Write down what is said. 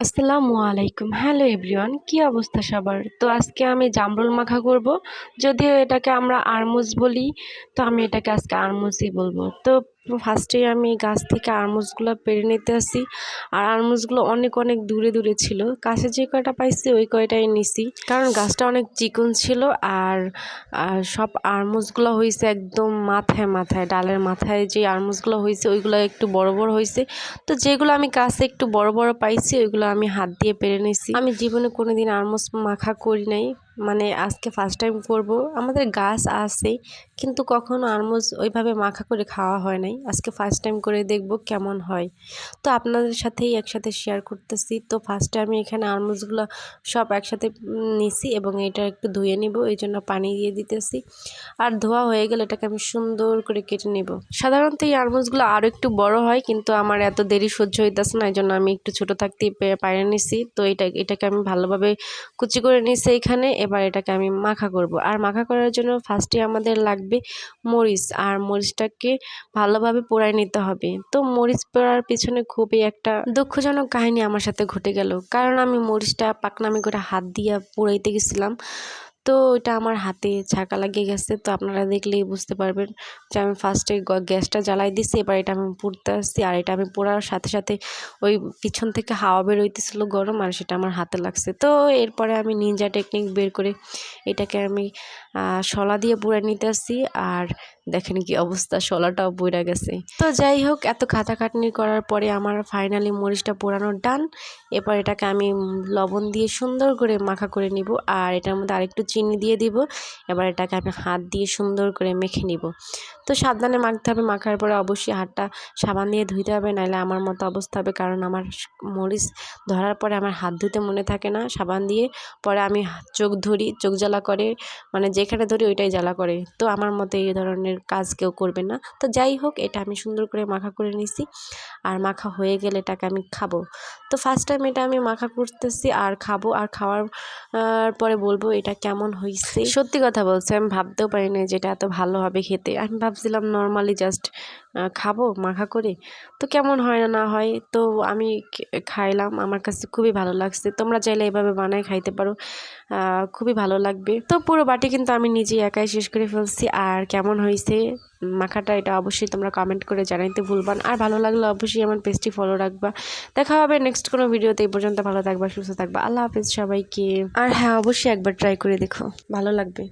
আসসালামু আলাইকুম। Hello everyone কি অবস্থা সবার? তো আজকে আমি জামরুল মাখা করব। যদিও এটাকে আমরা আরমুজ বলি, তো আমি এটাকে আজকে আরমুজই বলব। তো ফার্স্টেই আমি গাছ থেকে আরমুজগুলো পেরে নিতে আসি। আর আরমুজগুলো অনেক অনেক দূরে দূরে ছিল। কাছে যে কয়টা পাইছি ওই কয়টাই নিছি। কারণ গাছটা অনেক চিকন ছিল আর সব আরমুজগুলো হয়েছে একদম মাথায় মাথায়, ডালের মাথায়। যে আরমুজগুলো হয়েছে ওইগুলো একটু বড় বড় হয়েছে তো যেগুলো আমি গাছে একটু বড় বড় পাইছি ওইগুলো আমি হাত দিয়ে পেরে নিছি। আমি জীবনে কোনোদিন আরমুজ মাখা করি নাই। মানে আজকে ফার্স্ট টাইম করব। আমাদের গাছ আছে, কিন্তু কখনো আরমুজ ওইভাবে মাখা করে খাওয়া হয় নাই। আজকে ফার্স্ট টাইম করে দেখব কেমন হয়। তো আপনাদের সাথেই একসাথে শেয়ার করতেছি। তো ফার্স্টে আমি এখানে আরমুজগুলো সব একসাথে নিছি এবং এটা একটু ধুয়ে নিব, এই জন্য পানি দিয়ে দিতেছি। আর ধোয়া হয়ে গেলে এটাকে আমি সুন্দর করে কেটে নেব। সাধারণত এই আরমুজগুলো আরও একটু বড় হয়, কিন্তু আমার এত দেরি সহ্য হইতেছে না এই জন্য আমি একটু ছোট থাকতেই পাইরে নিছি। তো এটা, এটাকে আমি ভালোভাবে কুচি করে নিছি এখানে এবার এটাকে আমি মাখা করব। আর মাখা করার জন্য ফার্স্টে আমাদের লাগবে মরিচ, আর মরিচটাকে ভালোভাবে পোড়ায় নিতে হবে। তো মরিচ পোড়ার পিছনে খুবই একটা দুঃখজনক কাহিনী আমার সাথে ঘটে গেল। কারণ আমি মরিচটা পাকনামি করে হাত দিয়ে পোড়াইতে গেছিলাম। তো ওইটা আমার হাতে ছাকা লাগিয়ে গেছে। তো আপনারা দেখলেই বুঝতে পারবেন যে আমি ফার্স্টে গ্যাসটা জ্বালাই দিছি, এবার এটা আমি পুড়তে আসছি, আর এটা আমি পোড়ার সাথে সাথে ওই পিছন থেকে হাওয়া বের হইতেছিলো গরম, আর সেটা আমার হাতে লাগছে। তো এরপরে আমি নিনজা টেকনিক বের করে এটাকে আমি শলা দিয়ে পুড়ে নিতে আসছি, আর দেখেন কি অবস্থা, শলাটাও পুড়ে গেছে। তো যাই হোক, এত খাটাখাটনি করার পরে আমার ফাইনালি মরিচটা পোড়ানোর ডান এরপর এটাকে আমি লবণ দিয়ে সুন্দর করে মাখা করে নিব, আর এটার মধ্যে আরেকটু চিনি দিয়ে দিব। এবার এটাকে আমি হাত দিয়ে সুন্দর করে মেখে নিব। তো সাবধানে মাখতে হবে। মাখার পরে অবশ্যই হাতটা সাবান দিয়ে ধুইতে হবে। নাহলে আমার মতো অবস্থা হবে। কারণ আমার মরিচ ধরার পরে আমার হাত ধুতে মনে থাকে না সাবান দিয়ে। পরে আমি চোখ ধরি, চোখ জ্বালা করে। মানে যেখানে ধরি ওইটাই জ্বালা করে। তো আমার মতো এই ধরনের কাজ কেউ করবে না। তো যাই হোক, এটা আমি সুন্দর করে মাখা করে নিছি। আর মাখা হয়ে গেলে এটাকে আমি খাব। তো ফার্স্ট টাইম এটা আমি মাখা করতেছি। আর খাব। আর খাওয়ার পরে বলব এটা কেমন হয়েছে সত্যি কথা বলছি, আমি ভাবতেও পারি না যেটা এত ভালো হবে খেতে। আমি ভাবছিলাম নর্মালি জাস্ট খাব মাখা করে। তো কেমন হয় না না হয়, তো আমি খাইলাম। আমার কাছে খুবই ভালো লাগছে। তোমরা চাইলে এভাবে বানায় খাইতে পারো। খুবই ভালো লাগবে। তো পুরো বাটি কিন্তু আমি নিজেই একাই শেষ করে ফেলছি। আর কেমন হয়েছে মাখাটা, এটা অবশ্যই তোমরা কমেন্ট করে জানাইতে ভুলবান আর ভালো লাগলে অবশ্যই আমার পেজটি ফলো রাখবা। দেখা হবে নেক্সট কোনো ভিডিওতে এই পর্যন্ত ভালো থাকবা, সুস্থ থাকবা। আল্লাহ হাফিজ সবাইকে। আর হ্যাঁ অবশ্যই একবার ট্রাই করে দেখো। ভালো লাগবে।